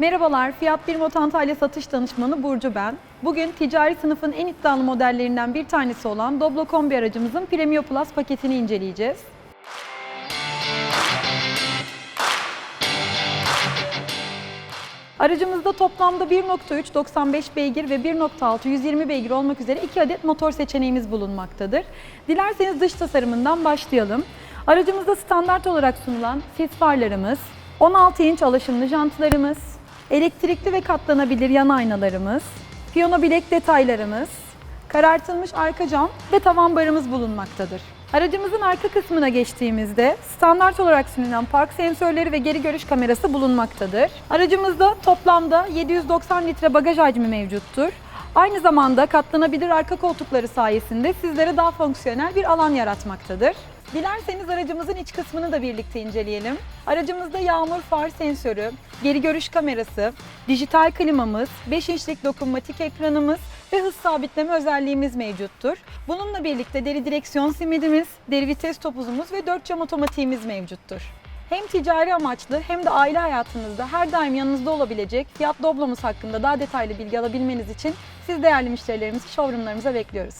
Merhabalar, Fiyat Bir Motantalya satış danışmanı Burcu ben. Bugün ticari sınıfın en iddialı modellerinden bir tanesi olan Doblo Kombi aracımızın Premium Plus paketini inceleyeceğiz. Aracımızda toplamda 1.3 95 beygir ve 1.6 120 beygir olmak üzere 2 adet motor seçeneğimiz bulunmaktadır. Dilerseniz dış tasarımından başlayalım. Aracımızda standart olarak sunulan sis farlarımız, 16 inç alaşımlı jantlarımız, elektrikli ve katlanabilir yan aynalarımız, piyano bilek detaylarımız, karartılmış arka cam ve tavan barımız bulunmaktadır. Aracımızın arka kısmına geçtiğimizde standart olarak sunulan park sensörleri ve geri görüş kamerası bulunmaktadır. Aracımızda toplamda 790 litre bagaj hacmi mevcuttur. Aynı zamanda katlanabilir arka koltukları sayesinde sizlere daha fonksiyonel bir alan yaratmaktadır. Dilerseniz aracımızın iç kısmını da birlikte inceleyelim. Aracımızda yağmur far sensörü, geri görüş kamerası, dijital klimamız, 5 inçlik dokunmatik ekranımız ve hız sabitleme özelliğimiz mevcuttur. Bununla birlikte deri direksiyon simidimiz, deri vites topuzumuz ve 4 cam otomatiğimiz mevcuttur. Hem ticari amaçlı hem de aile hayatınızda her daim yanınızda olabilecek fiyat doblomuz hakkında daha detaylı bilgi alabilmeniz için siz değerli müşterilerimizi showroomlarımıza bekliyoruz.